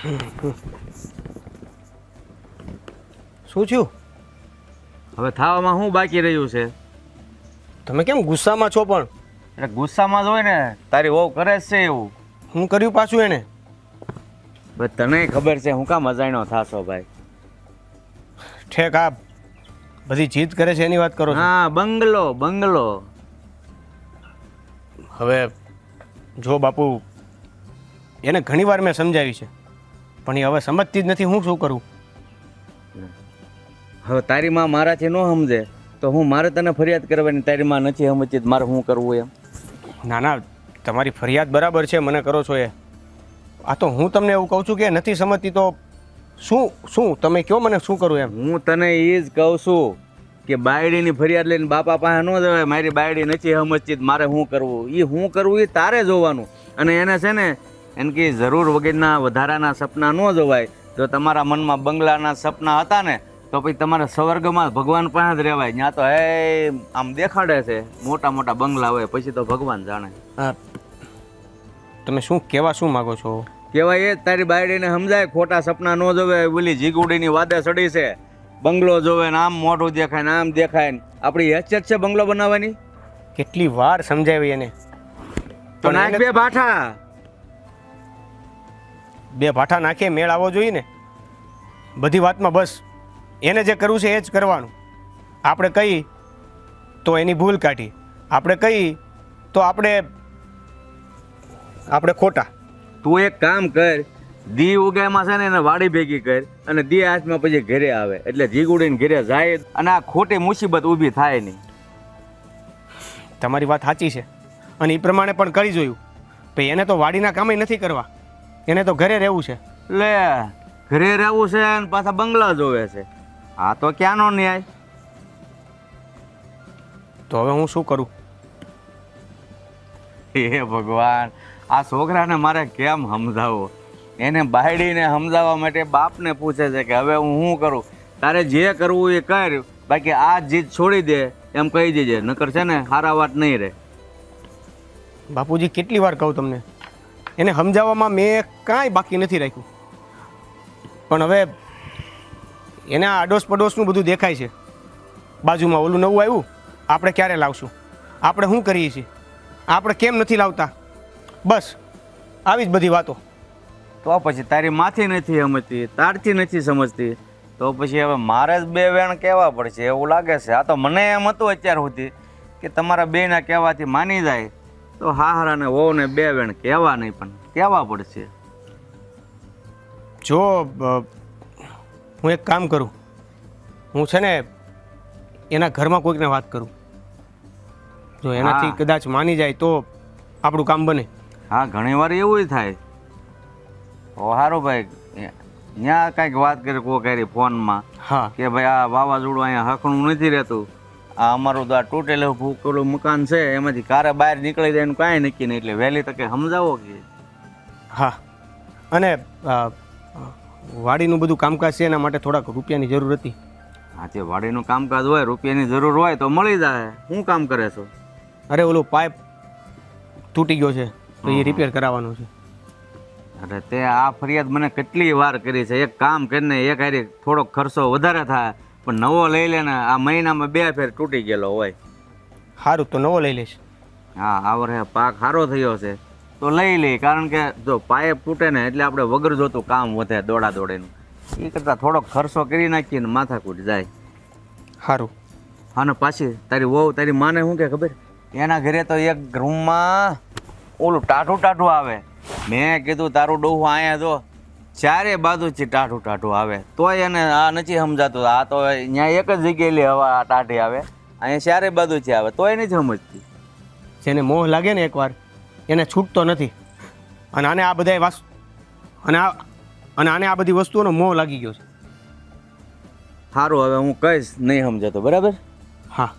શું થયું? હવે થાવામાં શું બાકી રહ્યું છે? તમે કેમ ગુસ્સામાં છો પણ? એટલે ગુસ્સામાં જ હોય ને તારી વહુ કરે જ છે એવું. હું કર્યું પાછું એને? હવે તને ખબર છે હું કામ અજાણ્યો થાશો ભાઈ? ઠેક આ બધી જીત કરે છે એની વાત કરો હા બંગલો બંગલો. હવે જો બાપુ એને ઘણીવાર મેં સમજાવી છે. પણ એ હવે સમજતી જ નથી હું શું કરું. હવે તારી માં મારાથી ન સમજે તો હું મારે તને ફરિયાદ કરવાની તારી માં નથી સમજતી મારે શું કરવું એમ? ના ના તમારી ફરિયાદ બરાબર છે મને કરો છો એ. આ તો હું તમને એવું કહું છું કે નથી સમજતી તો શું શું તમે કહો મને શું કરું એમ? હું તને એ જ કહું છું કે બાયડીની ફરિયાદ લઈને બાપા પાસે ન જવાય મારી બાયડી નથી સમજતી મારે શું કરવું? એ શું કરવું એ તારે જોવાનું. અને એને છે ને એને કે જરૂર વગેરેના વધારાના સપના ન જોવાય. જો તમારા મનમાં બંગલાના સપના હતા ને તો પછી તમારે સ્વર્ગમાં ભગવાન પાસે જ રહેવાય. ત્યાં તો હે આમ દેખાડે છે. મોટા મોટા બંગલા હોય પછી તો ભગવાન જાણે. હા. તમે શું કહેવા શું માગો છો? કહેવાય એ તારી બાયડીને સમજાય ખોટા સપના ન જોવે ઓલી જીગુડીની વાદે ચડી છે. બંગલો જોવે ને આમ મોટું દેખાય ને આમ દેખાય ને. આપણી હેસિયત છે બંગલો બનાવવાની? કેટલી વાર સમજાવી એને. તો પણ નાખ બે ભાઠા. બે ભાઠા નાખીએ મેળ આવવો જોઈએ ને બધી વાતમાં બસ. એને જે કરવું છે એ જ કરવાનું. આપણે કહી તો એની ભૂલ કાઢી. આપણે કહી તો આપણે આપણે ખોટા. તું એક કામ કર દી ઉગાયમાં છે ને એને વાડી ભેગી કર અને દી હાથમાં પછી ઘરે આવે. એટલે જીગુડીને ઘરે જાય અને આ ખોટી મુસીબત ઊભી થાય નહીં. તમારી વાત સાચી છે. અને એ પ્રમાણે પણ કરી જોયું. ભાઈ એને તો વાડીના કામે નથી કરવા. એને તો ઘરે રહેવું છે. લે ઘરે રહેવું છે અને પાછા બંગલા જોવે છે. આ તો ક્યાંનો ન્યાય? તો હવે હું શું કરું? હે ભગવાન આ છોકરાને મારે કેમ સમજાવવો? એને બાયડીને સમજાવવા માટે બાપને પૂછે છે કે હવે હું શું કરું? તારે જે કરવું એ કર બાકી આ જીત છોડી દે એમ કહી દેજે નકર છે ને હારા વાત નહીં રહે. બાપુજી કેટલી વાર કહું તમને? એને સમજાવવામાં મેં કાંઈ બાકી નથી રાખ્યું. પણ હવે એને આ અડોસ પડોશનું બધું દેખાય છે. બાજુમાં ઓલું નવું આવ્યું, આપણે ક્યારે લાવશું? આપણે શું કરીએ છીએ? આપણે કેમ નથી લાવતા? બસ, આવી જ બધી વાતો. તો પછી તારી માથી નથી સમજતી, તારથી નથી સમજતી. તો પછી હવે મારે જ બે વેણ કહેવા પડશે, એવું લાગે છે. આ તો મને એમ હતું અત્યાર સુધી કે તમારા બેના કહેવાથી માની જાય. તો હાહરા ને વહુ ને બે વેણ કહેવા નહીં પણ કહેવા પડશે. જો હું એક કામ કરું. હું છે ને એના ઘરમાં કોઈકને વાત કરું. જો એનાથી કદાચ માની જાય તો આપણું કામ બને. હા ઘણી વાર એવું થાય. ઓ હારું ભાઈ ત્યાં કાંઈક વાત કરી કોઈ કરી ફોનમાં હા. કે ભાઈ આ વાવાઝોડું અહીંયા હકણું નથી રહેતું. આ અમારું તો આ તૂટેલું ભૂકેલું મકાન છે એમાંથી કારે બહાર નીકળી જાય એનું કાંઈ નક્કી નહીં. એટલે વહેલી તકે સમજાવો કે. હા. અને વાડીનું બધું કામકાજ છે એના માટે થોડાક રૂપિયાની જરૂર હતી. હા જે વાડીનું કામકાજ હોય રૂપિયાની જરૂર હોય તો મળી જાય. શું કામ કરે છો? અરે ઓલું પાઇપ તૂટી ગયો છે તો એ રિપેર કરાવવાનો છે. અરે તે આ ફરિયાદ મને કેટલી વાર કરી છે. એક કામ કરીને એક હારી થોડોક ખર્ચો વધારે થાય. પણ નવો લઈ લે ને આ મહિનામાં બે ફેર તૂટી ગયેલો હોય. સારું તો નવો લઈ લઈશ. હા આ વર્ષે પાક સારો થયો છે. તો લઈ લઈ કારણ કે જો પાયે તૂટે ને એટલે આપણે વગર જોતું કામ વધે દોડા દોડીનું એ કરતાં થોડોક ખર્ચો કરી નાખીએ ને માથાકૂટ જાય. સારું અને પાછી તારી વહુ તારી માને શું કે ખબર? એના ઘરે તો એક રૂમમાં ઓલું ટાઢું ટાઢું આવે. મેં કીધું તારું ડોહું અહીંયા જો. ચારે બાજુથી ટાઢું ટાઢું આવે. તોય એને આ નથી સમજાતું. આ તો અહીંયા એક જ જગ્યાએ હવા આ ટાઢી આવે. અહીંયા ચારે બાજુથી આવે. તોય નથી સમજતી. જેને મોહ લાગે ને એકવાર એને છૂટતો નથી. અને આને આ બધા વાસ અને આ અને આને આ બધી વસ્તુઓનો મોહ લાગી ગયો છે. સારું હવે હું કહીશ નહીં સમજાતો. બરાબર? હા.